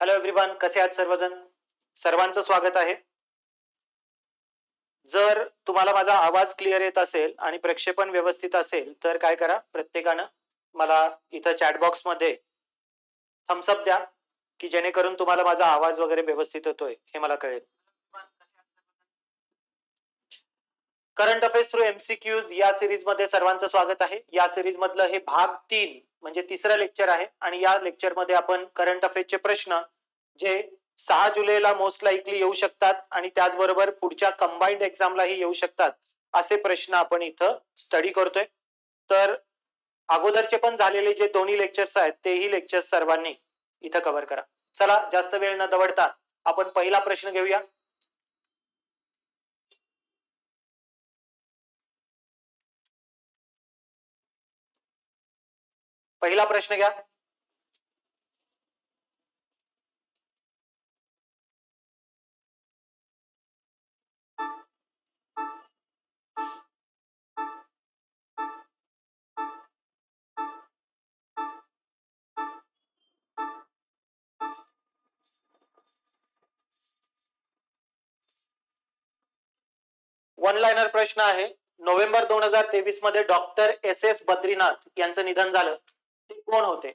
Hello everyone कसे आहात सर्वजण? सर्वांचं स्वागत आहे. जर तुम्हाला माझा आवाज क्लिअर येत असेल आणि प्रक्षेपण व्यवस्थित असेल तर काय करा? प्रत्येकानं मला इथं चॅटबॉक्समध्ये थम्सअप द्या की जेणेकरून तुम्हाला माझा आवाज वगैरे व्यवस्थित होतोय हे मला कळेल. करंट अफेअर्स थ्रू एमसीक्यूज या सिरीजमध्ये सर्वांचं स्वागत आहे. या सिरीज मधलं हे भाग तीन म्हणजे तिसरं लेक्चर आहे. आणि या लेक्चरमध्ये आपण करंट अफेअर्सचे प्रश्न जे सहा जुलैला मोस्ट लाईकली येऊ शकतात आणि त्याचबरोबर पुढच्या कंबाईंड एक्झामलाही येऊ शकतात असे प्रश्न आपण इथं स्टडी करतोय. तर अगोदरचे पण झालेले जे दोन्ही लेक्चर्स आहेत तेही लेक्चर्स सर्वांनी इथं कव्हर करा. चला जास्त वेळ न दवडता आपण पहिला प्रश्न घेऊया. पहिला प्रश्न घ्या. वन लाईनर प्रश्न आहे. नोव्हेंबर दोन हजार तेवीसमध्ये डॉक्टर एस एस बद्रीनाथ यांचं निधन झालं. ते कोण होते?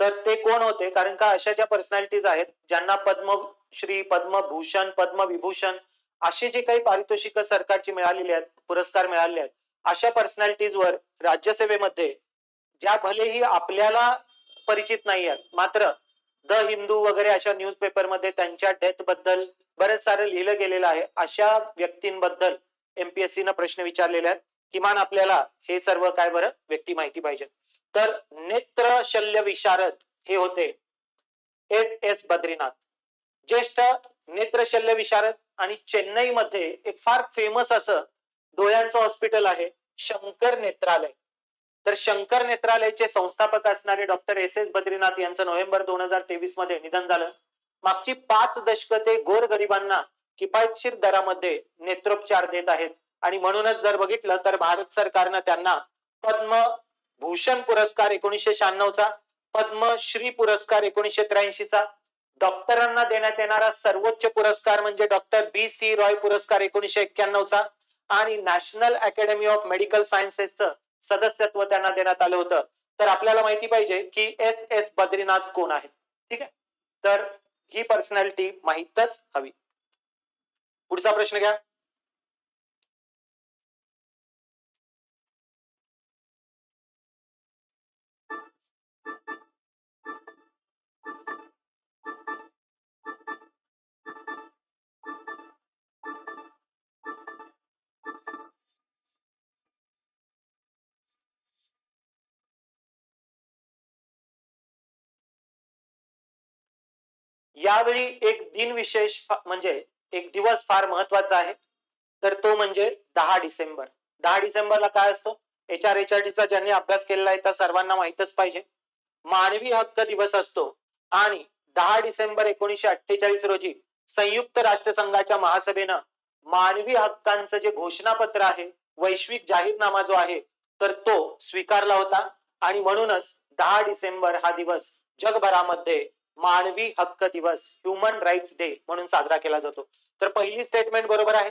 तर ते कोण होते? कारण का अशा ज्या पर्सनॅलिटीज आहेत ज्यांना पद्मश्री पद्मभूषण पद्मविभूषण असे जे काही पारितोषिक सरकारची मिळालेली आहेत पुरस्कार मिळालेले आहेत अशा पर्सनॅलिटीजवर राज्यसेवेमध्ये ज्या भलेही आपल्याला परिचित नाही आहेत मात्र द हिंदू वगैरे अशा न्यूजपेपरमध्ये त्यांच्या डेथबद्दल बरेच सारं लिहिलं गेलेलं आहे. अशा व्यक्तींबद्दल एमपीएससी न प्रश्न विचारलेले आहेत. किमान आपल्याला हे सर्व काय बरं? व्यक्ती माहिती पाहिजे. तर नेत्र शल्य विशारद हे होते. एस. एस. बद्रीनाथ. ज्येष्ठ नेत्र शल्य विशारद आणि चेन्नईमध्ये एक फार फेमस असं डोळ्यांचं हॉस्पिटल आहे शंकर नेत्रालय. तर शंकर नेत्रालयचे संस्थापक असणारे डॉक्टर एस. एस. बद्रीनाथ यांचं नोव्हेंबर दोन हजार तेवीसमध्ये निधन झालं. मागची पाच दशक ते गोरगरिबांना किफायतशीर दरामध्ये नेत्रोपचार देत आहेत. आणि म्हणूनच जर बघितलं तर भारत सरकारनं त्यांना भूषण पुरस्कार एकोणीसशे शहाण्णवचा पद्मश्री पुरस्कार एकोणीसशे त्र्याऐंशीचा डॉक्टरांना देण्यात येणारा सर्वोच्च पुरस्कार म्हणजे डॉक्टर बी सी रॉय पुरस्कार एकोणीसशे एक्क्याण्णवचा आणि नॅशनल अकॅडमी ऑफ मेडिकल सायन्सेसचं सदस्यत्व त्यांना देण्यात आलं होतं. तर आपल्याला माहिती पाहिजे की एस एस बद्रीनाथ कोण आहे ठीक आहे? तर ही पर्सनॅलिटी माहीतच हवी. पुढचा प्रश्न घ्या. यावेळी एक दिनविशेष म्हणजे एक दिवस फार महत्त्वाचा आहे. तर तो म्हणजे दहा डिसेंबर. दहा डिसेंबरला काय असतो? एच आर एच आर चा ज्यांनी अभ्यास केलेला आहे त्या सर्वांना माहितच पाहिजे. मानवी हक्क दिवस असतो आणि दहा डिसेंबर एकोणीसशे अठ्ठेचाळीस रोजी संयुक्त राष्ट्रसंघाच्या महासभेनं मानवी हक्कांचं जे घोषणापत्र आहे वैश्विक जाहीरनामा जो आहे तर तो स्वीकारला होता. आणि म्हणूनच दहा डिसेंबर हा दिवस जगभरामध्ये मानवी हक्क दिवस ह्युमन राईट्स डे म्हणून साजरा केला जातो. तर पहिली स्टेटमेंट बरोबर आहे.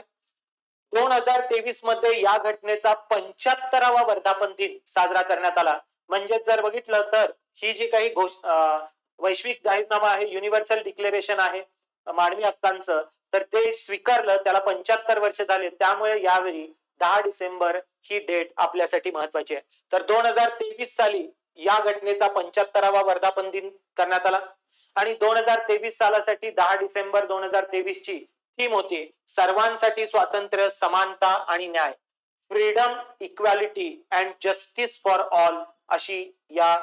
दोन हजार तेवीसमध्ये या घटनेचा पंच्याहत्तरावा वर्धापन दिन साजरा करण्यात आला. म्हणजे जर बघितलं तर ही जी काही घोष वैश्विक जाहीरनामा आहे युनिव्हर्सल डिक्लेरेशन आहे मानवी हक्कांचं तर ते स्वीकारलं त्याला पंच्याहत्तर वर्ष झाले. त्यामुळे यावेळी दहा डिसेंबर ही डेट आपल्यासाठी महत्वाची आहे. तर दोन हजार तेवीस साली या घटनेचा पंच्याहत्तरावा वर्धापन दिन करण्यात आला. आणि दोन हजार तेवीस सालासाठी दहा डिसेंबर दोन हजार तेवीस ची थीम होती सर्वांसाठी स्वातंत्र्य समानता आणि न्याय. Freedom equality and justice for all अशी या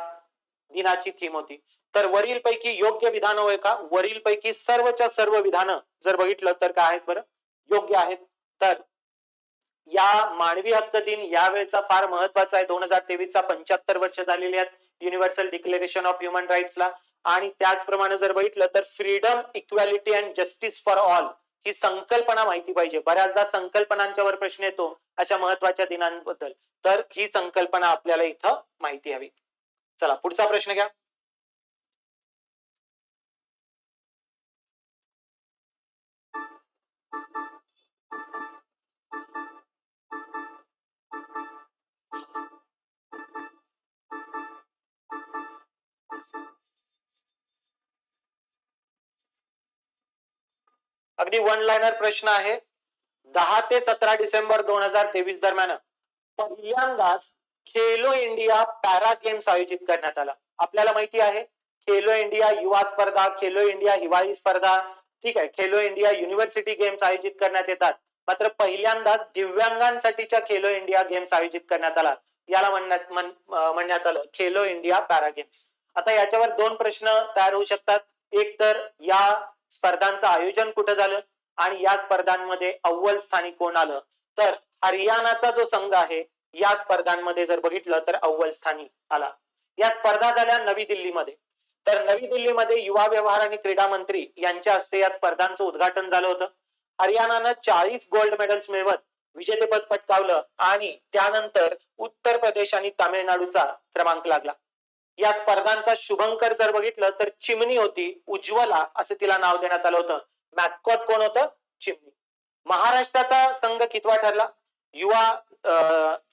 दिनाची थीम होती. तर वरील पैकी योग्य विधान होय का? वरील पैकी सर्वच्या सर्व विधानं जर बघितलं तर काय आहेत बरं? योग्य आहेत. तर या मानवी हक्क दिन यावेळेचा फार महत्त्वाचा आहे. दोन हजार तेवीस चा पंच्याहत्तर वर्ष झालेली आहेत. युनिव्हर्सल डिक्लेरेशन ऑफ ह्युमन राईट्सला आणि त्याचप्रमाणे जर बघितलं तर freedom equality and justice for all ही संकल्पना माहिती पाहिजे. बऱ्याचदा संकल्पनांच्या वर प्रश्न येतो अशा महत्त्वाच्या दिनांबद्दल. तर ही संकल्पना आपल्याला इथं माहिती हवी. चला पुढचा प्रश्न घ्या. अगदी वन लाईनर प्रश्न आहे. दहा ते सतरा डिसेंबर दोन हजार तेवीस दरम्यान पहिल्यांदाच खेलो इंडिया पॅरा गेम्स आयोजित करण्यात आला. आपल्याला माहिती आहे खेलो इंडिया युवा स्पर्धा खेलो इंडिया हिवाळी स्पर्धा ठीक आहे खेलो इंडिया युनिव्हर्सिटी गेम्स आयोजित करण्यात येतात. मात्र पहिल्यांदाच दिव्यांगांसाठीच्या खेलो इंडिया गेम्स आयोजित करण्यात आला. याला म्हणण्यात म्हण- म्हणण्यात आलं खेलो इंडिया पॅरा गेम्स. आता याच्यावर दोन प्रश्न तयार होऊ शकतात. एक तर या स्पर्धांचं आयोजन कुठं झालं? आणि या स्पर्धांमध्ये अव्वल स्थानी कोण आलं? तर हरियाणाचा जो संघ आहे या स्पर्धांमध्ये जर बघितलं तर अव्वल स्थानी आला. या स्पर्धा झाल्या नवी दिल्लीमध्ये. तर नवी दिल्लीमध्ये युवा व्यवहार आणि क्रीडा मंत्री यांच्या हस्ते या स्पर्धांचं उद्घाटन झालं होतं. हरियाणानं चाळीस गोल्ड मेडल्स मिळवत विजेतेपद पटकावलं आणि त्यानंतर उत्तर प्रदेश आणि तामिळनाडूचा क्रमांक लागला. या स्पर्धांचा शुभंकर जर बघितलं तर चिमणी होती उज्ज्वला असं तिला नाव देण्यात आलं होतं. मॅस्कॉट कोण होतं? चिमणी. महाराष्ट्राचा संघ कितवा ठरला? युवा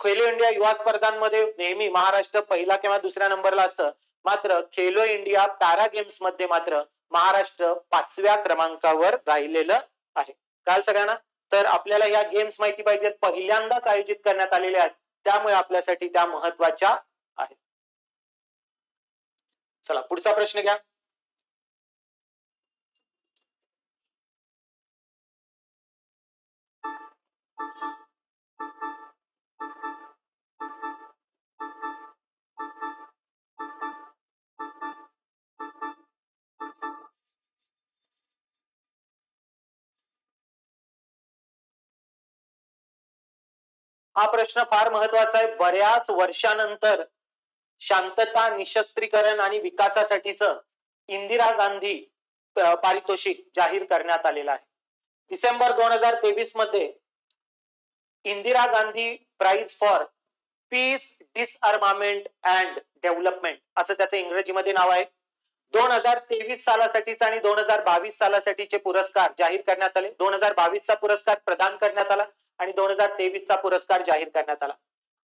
खेलो इंडिया युवा स्पर्धांमध्ये नेहमी महाराष्ट्र पहिला किंवा दुसऱ्या नंबरला असतं. मात्र खेलो इंडिया पॅरा गेम्समध्ये मात्र महाराष्ट्र पाचव्या क्रमांकावर राहिलेलं आहे. काल सगळ्यांना? तर आपल्याला या गेम्स माहिती पाहिजेत. पहिल्यांदाच आयोजित करण्यात आलेल्या आहेत. त्यामुळे आपल्यासाठी त्या महत्त्वाच्या आहेत. चला पुढचा प्रश्न घ्या. हा प्रश्न फार महत्त्वाचा आहे. बऱ्याच वर्षानंतर शांतता निशस्त्रीकरण आणि विकासासाठीच इंदिरा गांधी पारितोषिक जाहीर करण्यात आलेलं आहे. डिसेंबर दोन हजार तेवीसमध्ये Indira Gandhi prize for peace disarmament and development असं त्याचं इंग्रजीमध्ये नाव आहे. दोन हजार तेवीस सालासाठीचा आणि दोन हजार बावीस सालासाठीचे पुरस्कार जाहीर करण्यात आले. दोन हजार बावीसचा पुरस्कार प्रदान करण्यात आला आणि दोन हजार तेवीसचा पुरस्कार जाहीर करण्यात आला.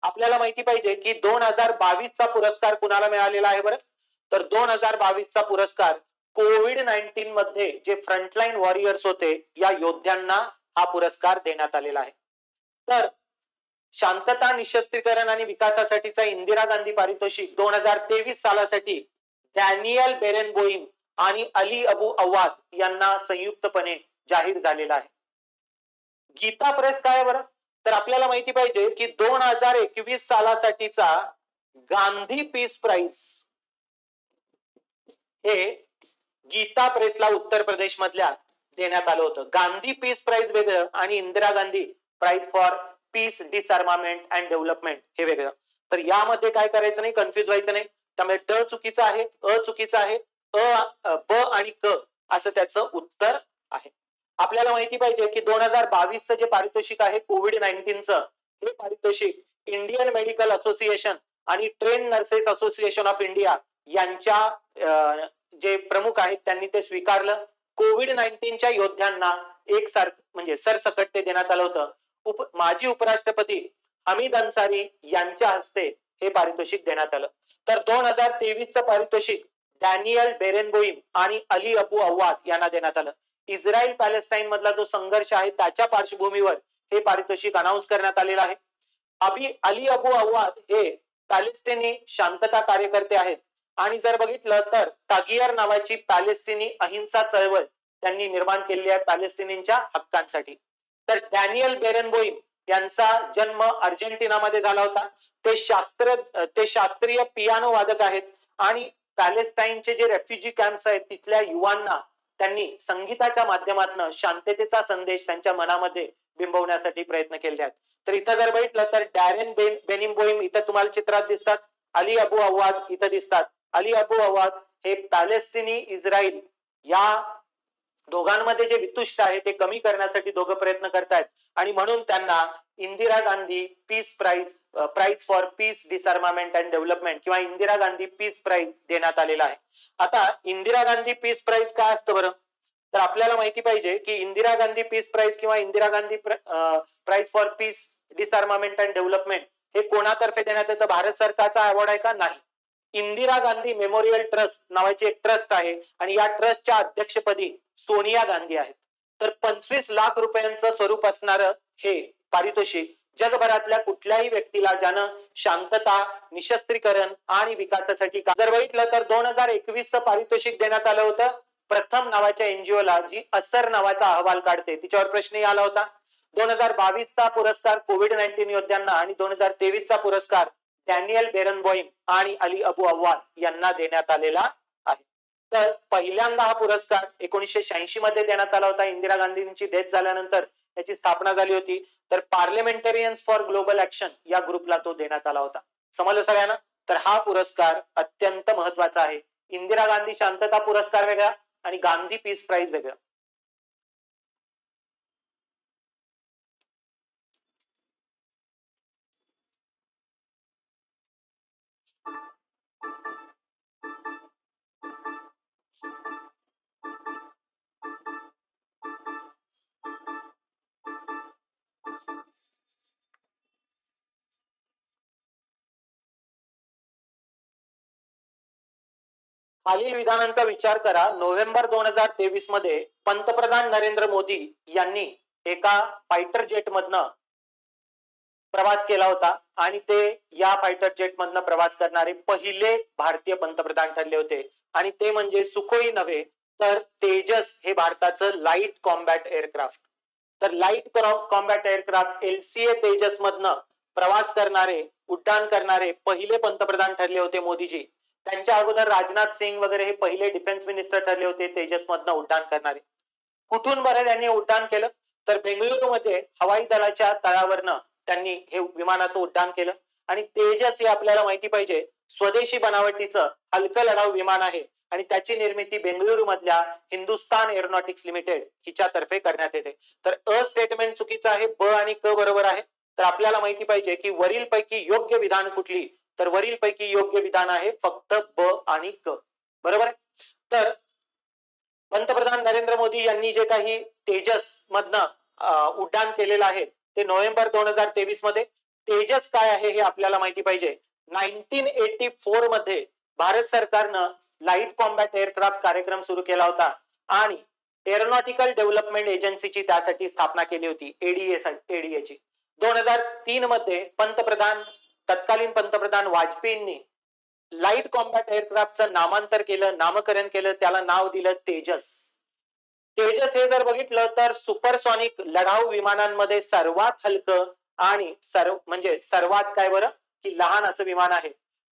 आपल्याला माहिती पाहिजे की दोन हजार बावीसचा पुरस्कार कुणाला मिळालेला आहे बरं? तर दोन हजार बावीसचा पुरस्कार कोविड नाईन्टीन मध्ये जे फ्रंटलाईन वॉरियर्स होते या योद्ध्यांना हा पुरस्कार देण्यात आलेला आहे. तर शांतता निशस्त्रीकरण आणि विकासासाठीचा इंदिरा गांधी पारितोषिक दोन हजार तेवीस सालासाठी डॅनियल बेरेनबोईम आणि अली अबू अवाद यांना संयुक्तपणे जाहीर झालेला आहे. गीता प्रेस काय आहे बरं? तर आपल्याला माहिती पाहिजे की दोन हजार एकवीस सालासाठीचा गांधी पीस प्राइज हे गीता प्रेसला उत्तर प्रदेश मधल्या देण्यात आलं होतं. गांधी पीस प्राइज वेगळं आणि Indira Gandhi prize for peace disarmament and development हे वेगळं. तर यामध्ये काय करायचं नाही कन्फ्युज व्हायचं नाही. त्यामुळे ट चुकीचं आहे अ चुकीचं आहे अ अ, ब आणि क असं त्याचं उत्तर आहे. आपल्याला माहिती पाहिजे की दोन हजार बावीसचं जे पारितोषिक आहे कोविड नाईन्टीनचं हे पारितोषिक इंडियन मेडिकल असोसिएशन आणि train nurses association of India यांच्या जे प्रमुख आहेत त्यांनी ते स्वीकारलं. कोविड नाईन्टीनच्या योद्ध्यांना एक सारखं म्हणजे सरसकट ते देण्यात आलं होतं. उप माजी उपराष्ट्रपती हमीद अन्सारी यांच्या हस्ते हे पारितोषिक देण्यात आलं. तर दोन हजार तेवीसचं पारितोषिक डॅनियल बेरेनबोईम आणि अली अबू अव्वाद यांना देण्यात आलं. इस्रायल पॅलेस्टाईन मधला जो संघर्ष आहे त्याच्या पार्श्वभूमीवर हे पारितोषिक अनाऊन्स करण्यात आलेलं आहे. अबी अली अबू अव्वाद हे पॅलेस्टिनी शांतता कार्यकर्ते आहेत. आणि जर बघितलं तर तागियर नावाची पॅलेस्टिनी अहिंसा चळवळ त्यांनी निर्माण केलेली आहे पॅलेस्टिनींच्या हक्कांसाठी. तर डॅनियल बेरनबोईम यांचा जन्म अर्जेंटिनामध्ये झाला होता. ते शास्त्र ते शास्त्रीय पियानो वादक आहेत. आणि पॅलेस्टाईनचे जे रेफ्युजी कॅम्प्स आहेत तिथल्या युवांना त्यांनी संगीताच्या माध्यमातून शांततेचा संदेश त्यांच्या मनामध्ये बिंबवण्यासाठी प्रयत्न केले आहेत. तर इथं जर बघितलं तर डॅरेन बेन बेनिमबोईम इथं तुम्हाला चित्रात दिसतात. अली अबू अव्वाद इथं दिसतात. अली अबू अव्वाद हे पॅलेस्टिनी इस्रायल या दोघांमध्ये जे वितुष्ट आहे ते कमी करण्यासाठी दोघं प्रयत्न करतायत. आणि म्हणून त्यांना Indira Gandhi peace prize prize for peace disarmament and development किंवा इंदिरा गांधी पीस प्राइज देण्यात आलेला आहे. आता इंदिरा गांधी पीस प्राइज काय असतं बरं? तर आपल्याला माहिती पाहिजे की इंदिरा गांधी पीस प्राइज किंवा Indira Gandhi prize for peace disarmament and development हे कोणातर्फे देण्यात येतं? भारत सरकारचा अवॉर्ड आहे का? नाही. इंदिरा गांधी मेमोरियल ट्रस्ट नावाची एक ट्रस्ट आहे आणि या ट्रस्टच्या अध्यक्षपदी सोनिया गांधी आहेत. तर पंचवीस लाख रुपयांचं स्वरूप असणारं हे पारितोषिक. जगभरातल्या कुठल्याही व्यक्तीला ज्यानं शांतता निशस्त्रीकरण आणि विकासासाठी जर बघितलं तर दोन हजार एकवीस च पारितोषिक देण्यात आलं होतं. प्रथम नावाच्या एनजीओला जी असर नावाचा अहवाल काढते. तिच्यावर प्रश्नही आला होता. दोन हजार बावीसचा पुरस्कार कोविड नाईन्टीन योद्ध्यांना आणि दोन हजार तेवीसचा पुरस्कार डॅनियल बेरनबॉईम आणि अली अबू अव्वाल यांना देण्यात आलेला आहे. तर पहिल्यांदा हा पुरस्कार एकोणीसशे शहाऐंशी मध्ये देण्यात आला होता. इंदिरा गांधींची डेथ झाल्यानंतर याची स्थापना झाली होती. तर पार्लिमेंटेरियन्स फॉर ग्लोबल ऍक्शन या ग्रुपला तो देण्यात आला होता. समजलं सगळ्यांना? तर हा पुरस्कार अत्यंत महत्त्वाचा आहे. इंदिरा गांधी शांतता पुरस्कार वेगळा आणि गांधी पीस प्राइज वेगळा. खालील विधानांचा विचार करा. नोव्हेंबर दोन हजार तेवीसमध्ये पंतप्रधान नरेंद्र मोदी यांनी एका फायटर जेट मधनं प्रवास केला होता आणि ते या फायटर जेट मधनं प्रवास करणारे पहिले भारतीय पंतप्रधान ठरले होते. आणि ते म्हणजे सुखोई नव्हे तर तेजस हे भारताचं लाइट कॉम्बॅट एअरक्राफ्ट तर light combat aircraft LCA Tejas मधनं प्रवास करणारे उड्डाण करणारे पहिले पंतप्रधान ठरले होते मोदीजी. त्यांच्या अगोदर राजनाथ सिंग वगैरे हे पहिले डिफेन्स मिनिस्टर ठरले होते तेजस मधनं उड्डाण करणारे. कुठून बरं त्यांनी उड्डाण केलं? तर बेंगळुरूमध्ये हवाई दलाच्या तळावरनं त्यांनी हे विमानाचं उड्डाण केलं. आणि तेजस हे आपल्याला माहिती पाहिजे स्वदेशी बनावटीचं हलकं लढाऊ विमान आहे. आणि त्याची निर्मिती बेंगळुरू मधल्या हिंदुस्तान एरोनॉटिक्स लिमिटेड हिच्यातर्फे करण्यात येते. तर अ स्टेटमेंट चुकीचं आहे ब आणि क बरोबर आहे. तर आपल्याला माहिती पाहिजे की वरील पैकी योग्य विधान कुठली? तर वरील पैकी योग्य विधान आहे फक्त ब आणि क. बरोबर आहे? तर पंतप्रधान नरेंद्र मोदी यांनी जे काही तेजस मधनं उड्डाण केलेलं आहे ते नोव्हेंबर दोन हजार तेवीसमध्ये. तेजस काय आहे हे आपल्याला माहिती पाहिजे. नाईन्टीन एटी फोरमध्ये भारत सरकारनं लाइट कॉम्बॅट एअरक्राफ्ट कार्यक्रम सुरू केला होता. आणि एरोनॉटिकल डेव्हलपमेंट एजन्सीची त्यासाठी स्थापना केली होती एडीए एडीएची दोन हजार तीन मध्ये पंतप्रधान तत्कालीन पंतप्रधान वाजपेयींनी लाइट कॉम्बॅट एअरक्राफ्टचं नामांतर केलं नामकरण केलं त्याला नाव दिलं तेजस. तेजस हे जर बघितलं तर सुपरसॉनिक लढाऊ विमानांमध्ये सर्वात हलकं आणि सर्व म्हणजे सर्वात काय बरं? की लहान असं विमान आहे.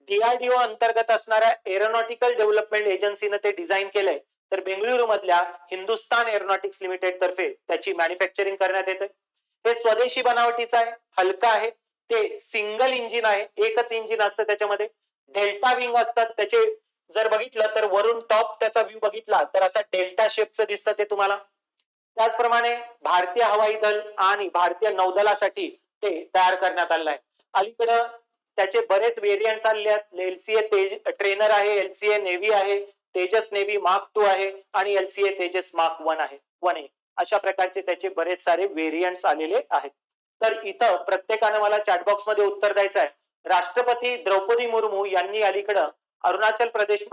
डीआरडीओ अंतर्गत असणाऱ्या एरोनॉटिकल डेव्हलपमेंट एजन्सीनं ते डिझाईन केलंय. तर बेंगळुरू मधल्या हिंदुस्तान एरोनॉटिक्स लिमिटेड तर्फे त्याची मॅन्युफॅक्चरिंग करण्यात येते हे स्वदेशी बनावटीचं आहे हलकं आहे ते सिंगल इंजिन आहे एकच इंजिन असतं त्याच्यामध्ये. डेल्टा विंग असतात त्याचे जर बघितलं तर वरून टॉप त्याचा व्ह्यू बघितला तर असा डेल्टा शेपचं दिसतं ते तुम्हाला. त्याचप्रमाणे भारतीय हवाई दल आणि भारतीय नौदलासाठी ते तयार करण्यात आलेलं आहे अलीकडं त्याचे बरेच व्हेरियंट आलेले आहेत. एलसीए तेज ट्रेनर आहे एलसीए नेव्ही आहे तेजस नेव्ही मार्क टू आहे आणि एलसीए तेजस मार्क वन आहे. वन ए अशा प्रकारचे त्याचे बरेच सारे व्हेरियंट आलेले आहेत. तर इथं प्रत्येकानं मला चॅटबॉक्समध्ये उत्तर द्यायचं आहे राष्ट्रपती द्रौपदी मुर्मू यांनी अलीकडं अरुणाचल प्रदेश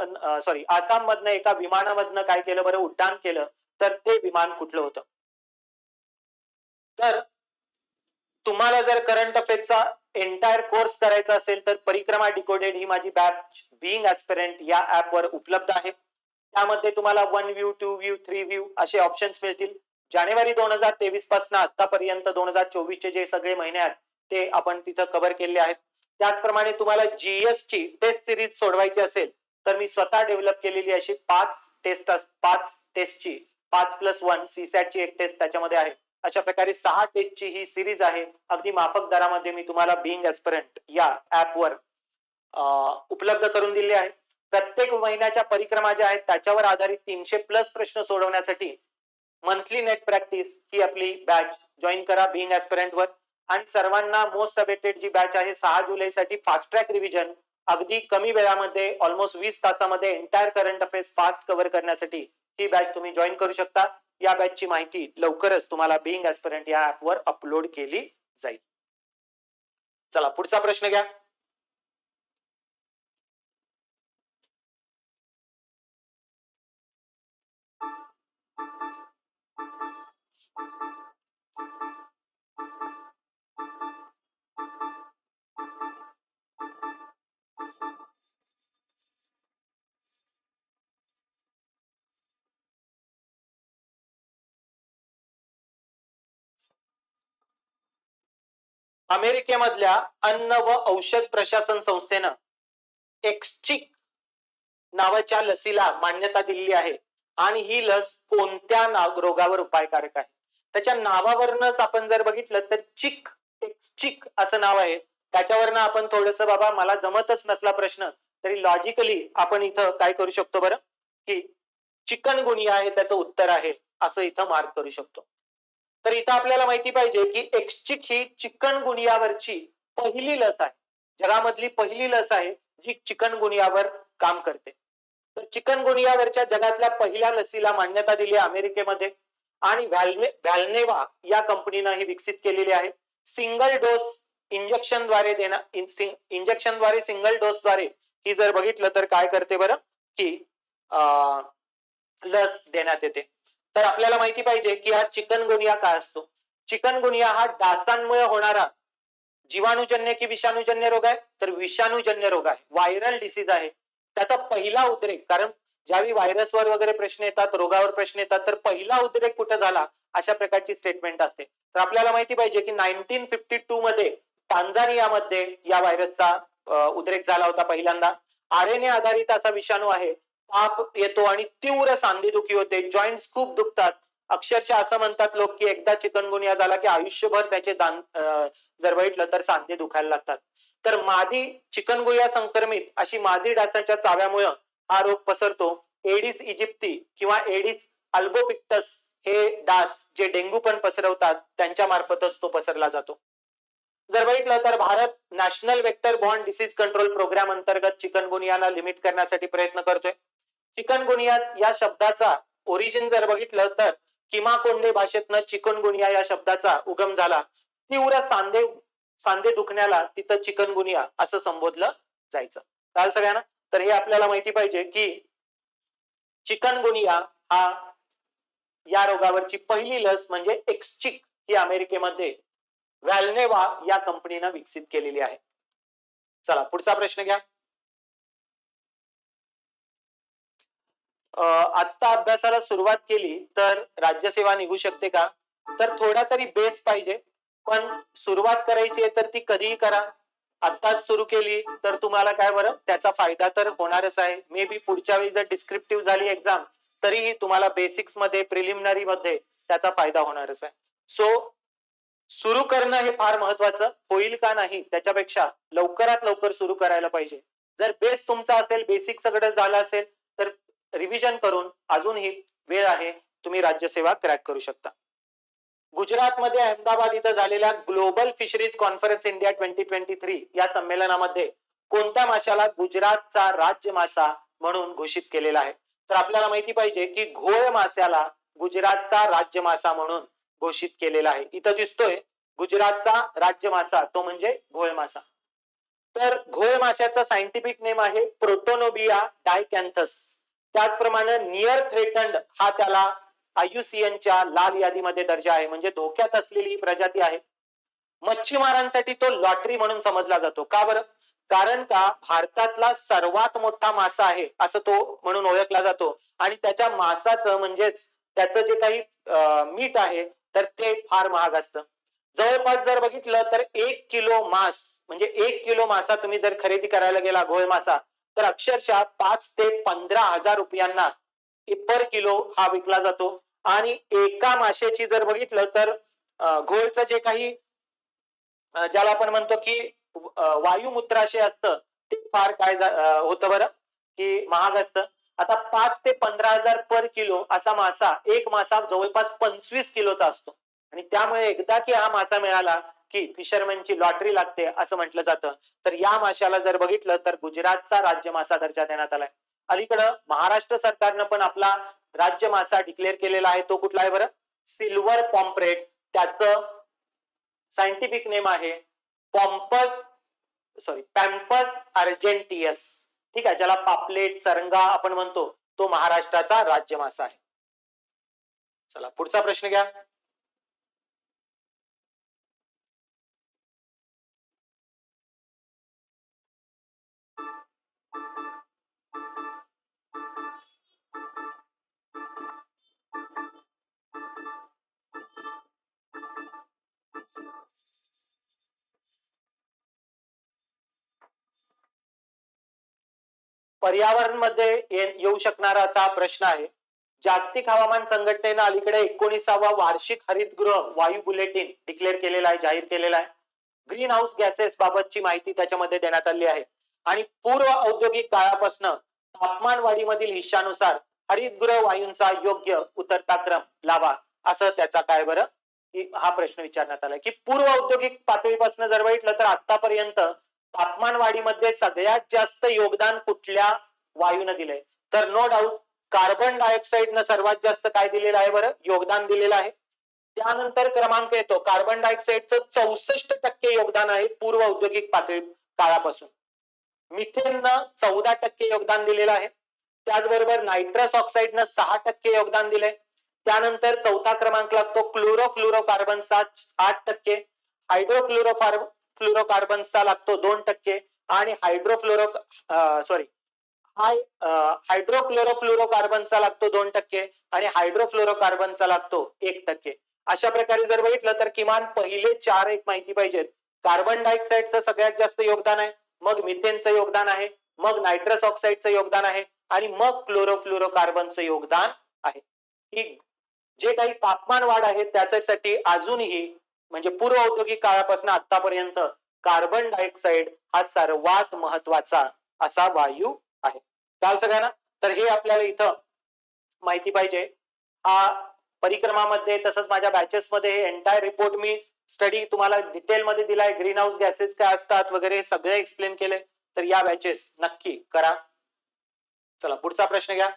सॉरी आसाम मधनं एका विमानामधनं काय केलं बरं? उड्डाण केलं. तर ते विमान कुठलं होतं? तर तुम्हाला जर करंट अफेअर्सचा एंटायर कोर्स करायचा असेल तर परिक्रमा डिकोडेड ही माझी बॅच बिईंग ऍस्पिरंट या ऍपवर उपलब्ध आहे. त्यामध्ये तुम्हाला one view two view three view असे ऑप्शन्स मिळतील. जानेवारी दोन हजार तेवीसपासून आतापर्यंत दोन हजार चोवीसचे जे सगळे महिने आहेत ते आपण तिथं कव्हर केले आहेत. त्याचप्रमाणे तुम्हाला जीएस ची टेस्ट सिरीज सोडवायची असेल तर मी स्वतः डेव्हलप केलेली अशी पाच टेस्ट पाच टेस्टची पाच प्लस वन सीसॅटची एक टेस्ट त्याच्यामध्ये आहे. अशा प्रकारे सहा टेस्टची ही सिरीज आहे. अगदी माफक दरामध्ये मी तुम्हाला बिंग एस्परंट या ऍपवर उपलब्ध करून दिली आहे. प्रत्येक महिन्याच्या परिक्रमा ज्या आहेत त्याच्यावर आधारित तीनशे प्लस प्रश्न सोडवण्यासाठी मंथली नेट प्रॅक्टिस ही आपली बॅच जॉईन करा बिंग एस्पिरंट वर. आणि सर्वांना मोस्ट अवेटेड जी बॅच आहे सहा जुलै साठी फास्ट ट्रॅक रिव्हिजन अगदी कमी वेळामध्ये ऑलमोस्ट वीस तासामध्ये entire current affairs fast cover करण्यासाठी ही बॅच तुम्ही जॉईन करू शकता. या बॅचची माहिती लवकरच तुम्हाला बिंग एस्पिरंट या ऍपवर अपलोड केली जाईल. चला पुढचा प्रश्न घ्या. अमेरिकेमधल्या अन्न व औषध प्रशासन संस्थेनं एक्सचिक नावाच्या लसीला मान्यता दिलेली आहे. आणि ही लस कोणत्या रोगावर उपायकारक आहे? त्याच्या नावावरनच आपण जर बघितलं तर चिक एक्सचिक असं नाव आहे. त्याच्यावरनं आपण थोडस बाबा मला जमतच नसला प्रश्न तरी लॉजिकली आपण इथं काय करू शकतो बरं? की चिकन गुनिया हे त्याचं उत्तर आहे असं इथं मार्क करू शकतो. तर इथं आपल्याला माहिती पाहिजे की एक्सचिक ही चिकन गुनियावरची पहिली लस आहे. जगामधली पहिली लस आहे जी चिकन गुनियावर काम करते. तर चिकन गुनियावरच्या जगातल्या पहिल्या लसीला मान्यता दिली अमेरिकेमध्ये आणि व्हॅल्ने व्हॅल्नेवा या कंपनीनं ही विकसित केलेली आहे. सिंगल डोस इंजेक्शनद्वारे देणार इंजेक्शनद्वारे सिंगल डोसद्वारे ही जर बघितलं तर काय करते बरं? की अं, लस देण्यात येते. तर आपल्याला माहिती पाहिजे की हा चिकन गुनिया काय असतो? चिकन गुनिया हा डासांमुळे होणारा जीवाणूजन्य की विषाणूजन्य रोग आहे तर विषाणूजन्य रोग आहे. व्हायरल डिसीज आहे. त्याचा पहिला उद्रेक कारण ज्यावेळी व्हायरसवर वगैरे प्रश्न येतात रोगावर प्रश्न येतात तर पहिला उद्रेक कुठे झाला? अशा प्रकारची स्टेटमेंट असते. तर आपल्याला माहिती पाहिजे की नाईन्टीन फिफ्टी टू मध्ये टांझानियामध्ये या व्हायरसचा उद्रेक झाला होता पहिल्यांदा. आर एन ए आधारित असा विषाणू आहे ताप येतो आणि तीव्र सांधेदुखी होते. जॉईंट खूप दुखतात. अक्षरशः असं म्हणतात लोक की एकदा चिकनगुनिया झाला की आयुष्यभर त्याचे दान जर बघितलं तर सांधे दुखायला लागतात. तर मादी चिकनगुनिया संक्रमित अशी मादी डासाच्या चाव्यामुळे हा रोग पसरतो. एडिस इजिप्ती किंवा एडिस अल्बोपिक्टस हे डास जे डेंग्यू पण पसरवतात त्यांच्या मार्फतच तो पसरला जातो. जर बघितलं तर भारत नॅशनल वेक्टर बॉन्ड डिसीज कंट्रोल प्रोग्राम अंतर्गत चिकनगुनियाला लिमिट करण्यासाठी प्रयत्न करतोय. चिकनगुनिया या शब्दाचा ओरिजिन जर बघितलं तर किमा कोंडे भाषेतनं चिकनगुनिया या शब्दाचा उगम झाला. तीव्र सांधे सांधे दुखण्याला तिथं चिकनगुनिया असं संबोधलं जायचं. काल सगळ्यांना? तर हे आपल्याला माहिती पाहिजे की चिकनगुनिया हा या रोगावरची पहिली लस म्हणजे एक्सचिक ही अमेरिकेमध्ये व्हॅल्नेवा या कंपनीनं विकसित केलेली आहे. चला पुढचा प्रश्न घ्या. आत्ता अभ्यासाला सुरुवात केली तर राज्यसेवा निघू शकते का? तर थोडा तरी बेस पाहिजे. पण सुरुवात करायची आहे तर ती कधीही करा. आत्ताच सुरू केली तर तुम्हाला काय बरं? त्याचा फायदा तर होणारच आहे. मे बी पुढच्या वेळी जर डिस्क्रिप्टिव्ह झाली एक्झाम तरीही तुम्हाला बेसिक्समध्ये प्रिलिमिनरी मध्ये त्याचा फायदा होणारच आहे. सो सुरू करणं हे फार महत्वाचं. होईल का नाही? त्याच्यापेक्षा लवकरात लवकर सुरू करायला पाहिजे. जर बेस तुमचा असेल बेसिक सगळं झालं असेल रिव्हिजन करून अजूनही वेळ आहे तुम्ही राज्यसेवा क्रॅक करू शकता. गुजरातमध्ये अहमदाबाद इथं झालेल्या global fisheries conference India twenty twenty three या संमेलनामध्ये कोणत्या माशाला गुजरातचा राज्य मासा म्हणून घोषित केलेला आहे? तर आपल्याला माहिती पाहिजे की घोळ मास्याला गुजरातचा राज्य मासा म्हणून घोषित केलेला आहे. इथं दिसतोय गुजरातचा राज्य मासा तो म्हणजे घोळ मासा. तर घोळ माशाचा सायंटिफिक नेम आहे प्रोटोनोबिया डायकॅन्थस त्याचप्रमाणे नियर थ्रेटंड हा त्याला आयुसीएनच्या लाल यादीमध्ये दर्जा आहे. म्हणजे धोक्यात असलेली ही प्रजाती आहे. मच्छीमारांसाठी तो लॉटरी म्हणून समजला जातो. का बरं? कारण का भारतातला सर्वात मोठा मासा आहे असं तो म्हणून ओळखला जातो. आणि त्याच्या मासाचं म्हणजेच त्याचं जे काही मीठ आहे तर ते फार महाग असतं. जवळपास जर बघितलं तर एक किलो मांस म्हणजे एक किलो मासा तुम्ही जर खरेदी करायला गेला घोळ मासा तर अक्षरशः पाच ते पंधरा हजार रुपयांना पर किलो हा विकला जातो. आणि एका माशाची जर बघितलं तर घोळचं जे काही ज्याला आपण म्हणतो की वायुमूत्राशय असतं ते फार काय होतं बरं की महाग असतं. आता पाच ते पंधरा हजार पर किलो असा मासा एक मासा जवळपास पंचवीस किलोचा असतो. आणि त्यामुळे एकदा की हा मासा मिळाला की फिशरमॅनची लॉटरी लागते असं म्हटलं जातं. तर या माशाला जर बघितलं तर गुजरातचा राज्य मासा दर्जा देण्यात आलाय. अलीकडं महाराष्ट्र सरकारनं पण आपला राज्य मासा डिक्लेअर केलेला आहे. तो कुठला आहे बरं? सिल्वर पॉम्परेट त्याचं सायंटिफिक नेम आहे पॉम्पस सॉरी पॅम्पस अर्जेंटियस ठीक आहे ज्याला पापलेट सरंगा आपण म्हणतो तो महाराष्ट्राचा राज्य मासा आहे. चला पुढचा प्रश्न घ्या. पर्यावरणमध्ये येऊ शकणारा हा प्रश्न आहे. जागतिक हवामान संघटनेनं अलीकडे एकोणीसावा वार्षिक हरितगृह वायू बुलेटिन डिक्लेअर केलेला आहे जाहीर केलेला आहे. ग्रीन हाऊस गॅसेस बाबतची माहिती त्याच्यामध्ये देण्यात आली आहे. आणि पूर्व औद्योगिक काळापासून तापमान वाढीमधील हिश्शानुसार हरितगृह वायूंचा योग्य उतरता क्रम लावा असं त्याचा काय बरं? हा प्रश्न विचारण्यात आलाय. की पूर्व औद्योगिक पातळीपासून जर बघितलं तर आतापर्यंत तापमान वाढीमध्ये सगळ्यात जास्त योगदान कुठल्या वायूनं दिलंय? तर नो डाऊट कार्बन डायऑक्साईडनं सर्वात जास्त काय दिलेलं आहे बरं? योगदान दिलेलं आहे. त्यानंतर क्रमांक येतो. कार्बन डायऑक्साईडचं चौसष्ट टक्के योगदान आहे पूर्व औद्योगिक पातळी काळापासून. मिथेननं चौदा टक्के योगदान दिलेलं आहे. त्याचबरोबर नायट्रस ऑक्साईडनं सहा टक्के योगदान दिलंय. त्यानंतर चौथा क्रमांक लागतो. क्लोरोफ्लोरोकार्बनचा आठ टक्के. हायड्रोक्लोरोफार फ्लोरोकार्बनचा लागतो दोन टक्के आणि हायड्रोफ्लोरो सॉरी हाय हायड्रोक्लोरोफ्लोरोकार्बनचा लागतो दोन टक्के आणि हायड्रोफ्लोरोकार्बनचा लागतो एक टक्के. अशा प्रकारे जर बघितलं तर किमान पहिले चार एक माहिती पाहिजेत. कार्बन डायऑक्साईडचं सगळ्यात जास्त योगदान आहे मग मिथेनचं योगदान आहे मग नायट्रस ऑक्साईडचं योगदान आहे आणि मग क्लोरोफ्लोरोकार्बनचं योगदान आहे. ही जे काही तापमान वाढ आहे त्याच्यासाठी अजूनही म्हणजे पूर्व औद्योगिक काळापासून आतापर्यंत कार्बन डायऑक्साईड हा सर्वात महत्त्वाचा असा वायू आहे. काल सगळ्यांना? तर हे आपल्याला इथं माहिती पाहिजे. हा परिक्रमामध्ये तसंच माझ्या बॅचेस मध्ये हे एंटायर रिपोर्ट मी स्टडी तुम्हाला डिटेल मध्ये दिलाय. ग्रीन हाऊस गॅसेस काय असतात वगैरे हे सगळे एक्सप्लेन केले. तर या बॅचेस नक्की करा. चला पुढचा प्रश्न घ्या.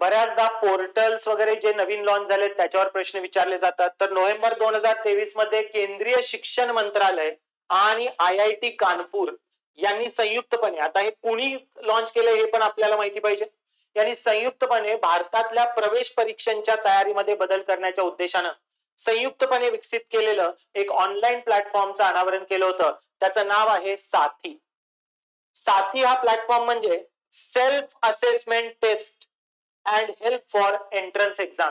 बऱ्याचदा पोर्टल्स वगैरे जे नवीन लॉन्च झाले त्याच्यावर प्रश्न विचारले जातात. तर नोव्हेंबर दोन हजार तेवीसमध्ये केंद्रीय शिक्षण मंत्रालय आणि आय आय टी कानपूर यांनी संयुक्तपणे आता हे कुणी लॉन्च केलं हे पण आपल्याला माहिती पाहिजे. यांनी संयुक्तपणे भारतातल्या प्रवेश परीक्षांच्या तयारीमध्ये बदल करण्याच्या उद्देशानं संयुक्तपणे विकसित केलेलं एक ऑनलाईन प्लॅटफॉर्मचं अनावरण केलं होतं. त्याचं नाव आहे साथी. साथी हा प्लॅटफॉर्म म्हणजे self assessment test and help for entrance exam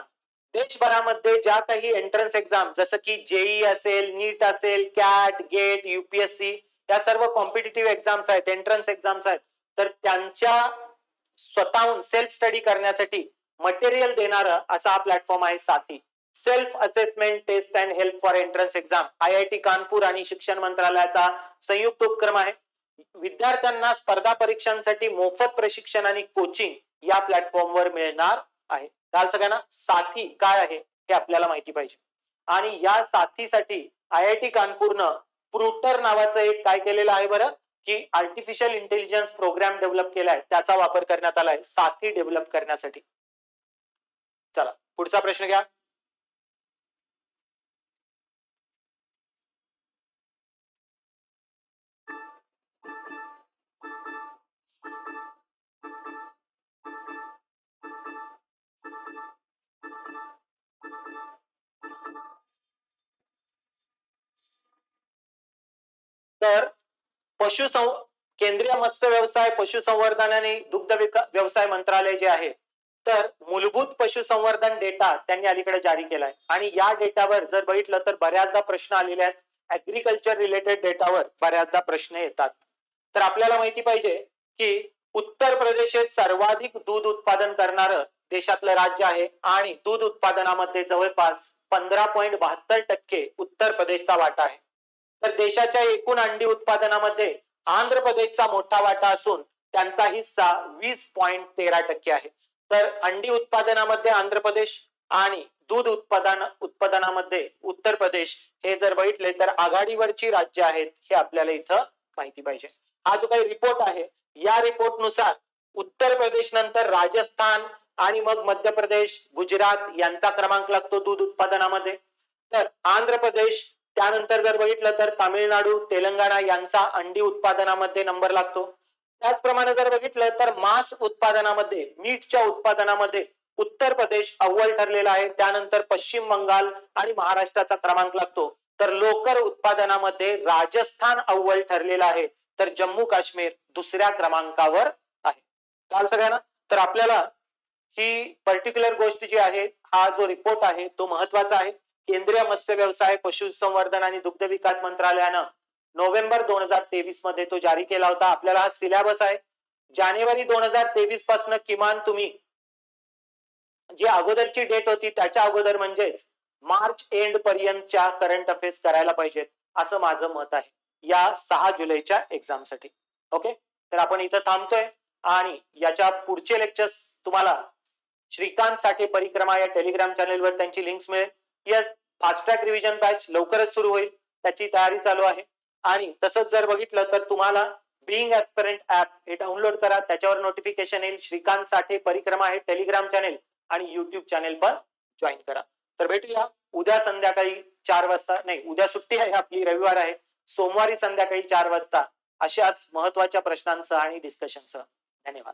देशभरामध्ये ज्या काही एंट्रन्स एक्झाम जसं की जेई असेल नीट असेल कॅट गेट युपीएससी या सर्व कॉम्पिटेटिव्ह एक्झाम्स आहेत एंट्रन्स एक्झाम्स आहेत. तर त्यांच्या स्वतःहून सेल्फ स्टडी करण्यासाठी मटेरियल देणारं असा हा प्लॅटफॉर्म आहे SATHEE. Self assessment test and help for entrance exam I I T Kanpur आणि शिक्षण मंत्रालयाचा संयुक्त उपक्रम आहे. विद्यार्थ्यांना स्पर्धा परीक्षांसाठी मोफत प्रशिक्षण आणि कोचिंग या प्लॅटफॉर्मवर मिळणार आहे. काल सगळ्यांना साथी काय आहे हे आपल्याला माहिती पाहिजे. आणि या साथीसाठी आय आय टी कानपूरनं प्रुटर नावाचं एक काय केलेलं आहे बरं? की आर्टिफिशियल इंटेलिजन्स प्रोग्राम डेव्हलप केला आहे. त्याचा वापर करण्यात आलाय साथी डेव्हलप करण्यासाठी. चला पुढचा प्रश्न घ्या. तर पशुसं केंद्रीय मत्स्य व्यवसाय पशुसंवर्धन आणि दुग्ध विका व्यवसाय मंत्रालय जे आहे तर मूलभूत पशुसंवर्धन डेटा त्यांनी अलीकडे जारी केलाय. आणि या डेटावर जर बघितलं तर बऱ्याचदा प्रश्न आलेले आहेत. ऍग्रिकल्चर रिलेटेड डेटावर बऱ्याचदा प्रश्न येतात. तर आपल्याला माहिती पाहिजे की उत्तर प्रदेश हे सर्वाधिक दूध उत्पादन करणारं देशातलं राज्य आहे. आणि दूध उत्पादनामध्ये जवळपास पंधरा पॉईंट बहात्तर टक्के उत्तर प्रदेशचा वाटा आहे. तर देशाच्या एकूण अंडी उत्पादनामध्ये आंध्र प्रदेशचा मोठा वाटा असून त्यांचा हिस्सा वीस पॉईंट तेरा टक्के आहे. तर अंडी उत्पादनामध्ये आंध्र प्रदेश आणि दूध उत्पादन उत्पादनामध्ये उत्तर प्रदेश हे जर बघितले तर आघाडीवरची राज्य आहेत हे आपल्याला इथं माहिती पाहिजे. हा जो काही रिपोर्ट आहे या रिपोर्टनुसार उत्तर प्रदेश नंतर राजस्थान आणि मग मध्य प्रदेश गुजरात यांचा क्रमांक लागतो दूध उत्पादनामध्ये. तर आंध्र प्रदेश त्यानंतर जर बघितलं तर तामिळनाडू तेलंगणा यांचा अंडी उत्पादनामध्ये नंबर लागतो. त्याचप्रमाणे जर बघितलं तर मांस उत्पादनामध्ये मीठच्या उत्पादनामध्ये उत्तर प्रदेश अव्वल ठरलेला आहे. त्यानंतर पश्चिम बंगाल आणि महाराष्ट्राचा क्रमांक लागतो. तर लोकर उत्पादनामध्ये राजस्थान अव्वल ठरलेला आहे. तर जम्मू काश्मीर दुसऱ्या क्रमांकावर आहे. काल सगळ्यांना? तर आपल्याला ही पर्टिक्युलर गोष्ट जी आहे हा जो रिपोर्ट आहे तो महत्त्वाचा आहे. केंद्रीय मत्स्य व्यवसाय पशुसंवर्धन आणि दुग्ध विकास मंत्रालयानं नोव्हेंबर दोन हजार तेवीसमध्ये तो जारी केला होता. आपल्याला हा सिलेबस आहे. जानेवारी दोन हजार तेवीसपासून किमान तुम्ही जी अगोदरची डेट होती त्याच्या अगोदर म्हणजेच मार्च एंड पर्यंतच्या करंट अफेअर्स करायला पाहिजेत असं माझं मत आहे. या सहा जुलैच्या एक्झामसाठी ओके तर आपण इथं थांबतोय आणि याच्या पुढचे लेक्चर्स तुम्हाला श्रीकांत साठे परिक्रमा या टेलिग्राम चॅनेलवर त्यांची लिंक्स मिळेल. Yes fast track revision batch लवकरच सुरू होईल. त्याची तयारी चालू आहे. आणि तसंच जर बघितलं तर तुम्हाला बिईंग ऍस्परंट ऍप हे डाउनलोड करा. त्याच्यावर नोटिफिकेशन येईल. श्रीकांत साठे परिक्रमा हे टेलिग्राम चॅनेल आणि युट्यूब चॅनेल पण जॉईन करा. तर भेटूया उद्या संध्याकाळी चार वाजता. नाही उद्या सुट्टी आहे आपली. रविवार आहे. सोमवारी संध्याकाळी चार वाजता. अशाच महत्त्वाच्या प्रश्नांसह आणि डिस्कशनसह धन्यवाद.